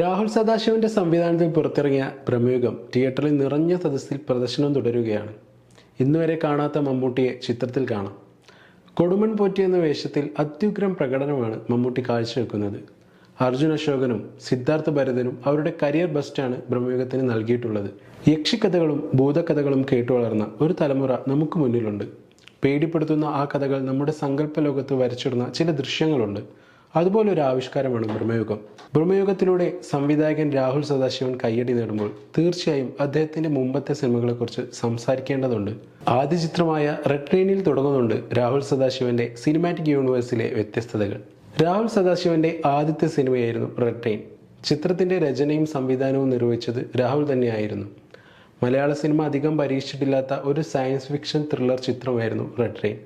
രാഹുൽ സദാശിവന്റെ സംവിധാനത്തിൽ പുറത്തിറങ്ങിയ പ്രമേഹം തിയേറ്ററിൽ നിറഞ്ഞ സദസ്സിൽ പ്രദർശനം തുടരുകയാണ്. ഇന്നുവരെ കാണാത്ത മമ്മൂട്ടിയെ ചിത്രത്തിൽ കാണാം. കൊടുമൺ പോറ്റി എന്ന വേഷത്തിൽ അത്യുഗ്രം പ്രകടനമാണ് മമ്മൂട്ടി കാഴ്ചവെക്കുന്നത്. അർജുൻ അശോകനും സിദ്ധാർത്ഥ ഭരതനും അവരുടെ കരിയർ ബെസ്റ്റാണ് ബ്രഹ്മയുഗത്തിന് നൽകിയിട്ടുള്ളത്. യക്ഷിക്കഥകളും ഭൂതകഥകളും കേട്ടു വളർന്ന ഒരു തലമുറ നമുക്ക് മുന്നിലുണ്ട്. പേടിപ്പെടുത്തുന്ന ആ കഥകൾ നമ്മുടെ സങ്കല്പ ലോകത്ത് വരച്ചിടുന്ന ചില ദൃശ്യങ്ങളുണ്ട്. അതുപോലെ ഒരു ആവിഷ്കാരമാണ് ബ്രഹ്മയുഗം. ബ്രഹ്മയുഗത്തിലൂടെ സംവിധായകൻ രാഹുൽ സദാശിവൻ കയ്യടി നേടുമ്പോൾ തീർച്ചയായും അദ്ദേഹത്തിന്റെ മുമ്പത്തെ സിനിമകളെക്കുറിച്ച് സംസാരിക്കേണ്ടതുണ്ട്. ആദ്യ ചിത്രമായ റെഡ് ട്രെയിനിൽ തുടങ്ങുന്നുണ്ട് രാഹുൽ സദാശിവന്റെ സിനിമാറ്റിക് യൂണിവേഴ്സിലെ വ്യത്യസ്തതകൾ. രാഹുൽ സദാശിവന്റെ ആദ്യത്തെ സിനിമയായിരുന്നു റെഡ് ട്രെയിൻ ചിത്രത്തിന്റെ രചനയും സംവിധാനവും നിർവഹിച്ചത് രാഹുൽ തന്നെയായിരുന്നു. മലയാള സിനിമ അധികം പരീക്ഷിച്ചിട്ടില്ലാത്ത ഒരു സയൻസ് ഫിക്ഷൻ ത്രില്ലർ ചിത്രമായിരുന്നു റെഡ് ട്രെയിൻ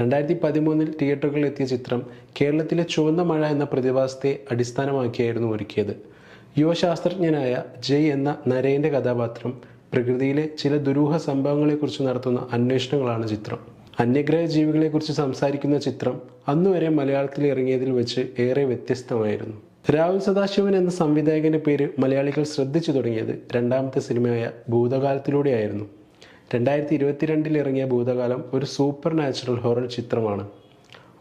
രണ്ടായിരത്തി പതിമൂന്നിൽ തിയേറ്ററുകളിൽ എത്തിയ ചിത്രം കേരളത്തിലെ ചുവന്ന മഴ എന്ന പ്രതിഭാസത്തെ അടിസ്ഥാനമാക്കിയായിരുന്നു ഒരുക്കിയത്. യുവശാസ്ത്രജ്ഞനായ ജയ് എന്ന നരേന്റെ കഥാപാത്രം പ്രകൃതിയിലെ ചില ദുരൂഹ സംഭവങ്ങളെക്കുറിച്ച് നടത്തുന്ന അന്വേഷണങ്ങളാണ് ചിത്രം. അന്യഗ്രഹ ജീവികളെക്കുറിച്ച് സംസാരിക്കുന്ന ചിത്രം അന്നുവരെ മലയാളത്തിൽ ഇറങ്ങിയതിൽ വെച്ച് ഏറെ വ്യത്യസ്തമായിരുന്നു. രാഹുൽ സദാശിവൻ എന്ന സംവിധായകന്റെ പേര് മലയാളികൾ ശ്രദ്ധിച്ചു തുടങ്ങിയത് രണ്ടാമത്തെ സിനിമയായ ഭൂതകാലത്തിലൂടെയായിരുന്നു. രണ്ടായിരത്തി ഇരുപത്തിരണ്ടിൽ ഇറങ്ങിയ ഭൂതകാലം ഒരു സൂപ്പർ നാച്ചുറൽ ഹൊറർ ചിത്രമാണ്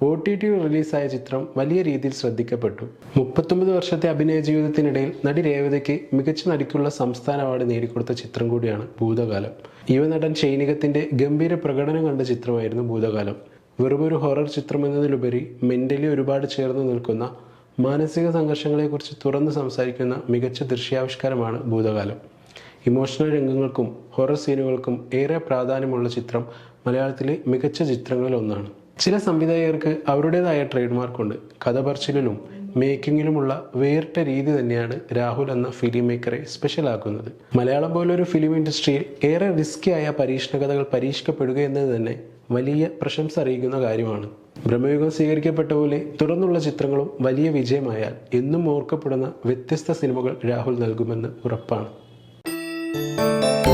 ഒ ടി ടി റിലീസായ ചിത്രം വലിയ രീതിയിൽ ശ്രദ്ധിക്കപ്പെട്ടു. മുപ്പത്തൊമ്പത് വർഷത്തെ അഭിനയ ജീവിതത്തിനിടയിൽ നടി രേവതയ്ക്ക് മികച്ച നടിക്കുള്ള സംസ്ഥാന അവാർഡ് നേടിക്കൊടുത്ത ചിത്രം കൂടിയാണ് ഭൂതകാലം. യുവനടൻ ഷൈനികത്തിന്റെ ഗംഭീര പ്രകടനം കണ്ട ചിത്രമായിരുന്നു ഭൂതകാലം. വെറുമൊരു ഹൊറർ ചിത്രം എന്നതിലുപരി മെന്റലി ഒരുപാട് ചേർന്ന് നിൽക്കുന്ന മാനസിക സംഘർഷങ്ങളെക്കുറിച്ച് തുറന്ന് സംസാരിക്കുന്ന മികച്ച ദൃശ്യാവിഷ്കാരമാണ് ഭൂതകാലം. ഇമോഷണൽ രംഗങ്ങൾക്കും ഹൊറർ സീനുകൾക്കും ഏറെ പ്രാധാന്യമുള്ള ചിത്രം മലയാളത്തിലെ മികച്ച ചിത്രങ്ങളിൽ ഒന്നാണ് ചില സംവിധായകർക്ക് അവരുടേതായ ട്രേഡ് മാർക്കുണ്ട് കഥ പറച്ചിലിലും മേക്കിങ്ങിലുമുള്ള വേറിട്ട രീതി തന്നെയാണ് രാഹുൽ എന്ന ഫിലിം മേക്കറെ സ്പെഷ്യൽ ആക്കുന്നത് മലയാളം പോലൊരു ഫിലിം ഇൻഡസ്ട്രിയിൽ ഏറെ റിസ്കി ആയ പരീക്ഷണ കഥകൾ പരീക്ഷിക്കപ്പെടുക എന്നത് തന്നെ വലിയ പ്രശംസ അറിയിക്കുന്ന കാര്യമാണ്. ബ്രഹ്മയുഗം സ്വീകരിക്കപ്പെട്ട പോലെ തുടർന്നുള്ള ചിത്രങ്ങളും വലിയ വിജയമായാൽ എന്നും ഓർക്കപ്പെടുന്ന വ്യത്യസ്ത സിനിമകൾ രാഹുൽ നൽകുമെന്ന് ഉറപ്പാണ്. Música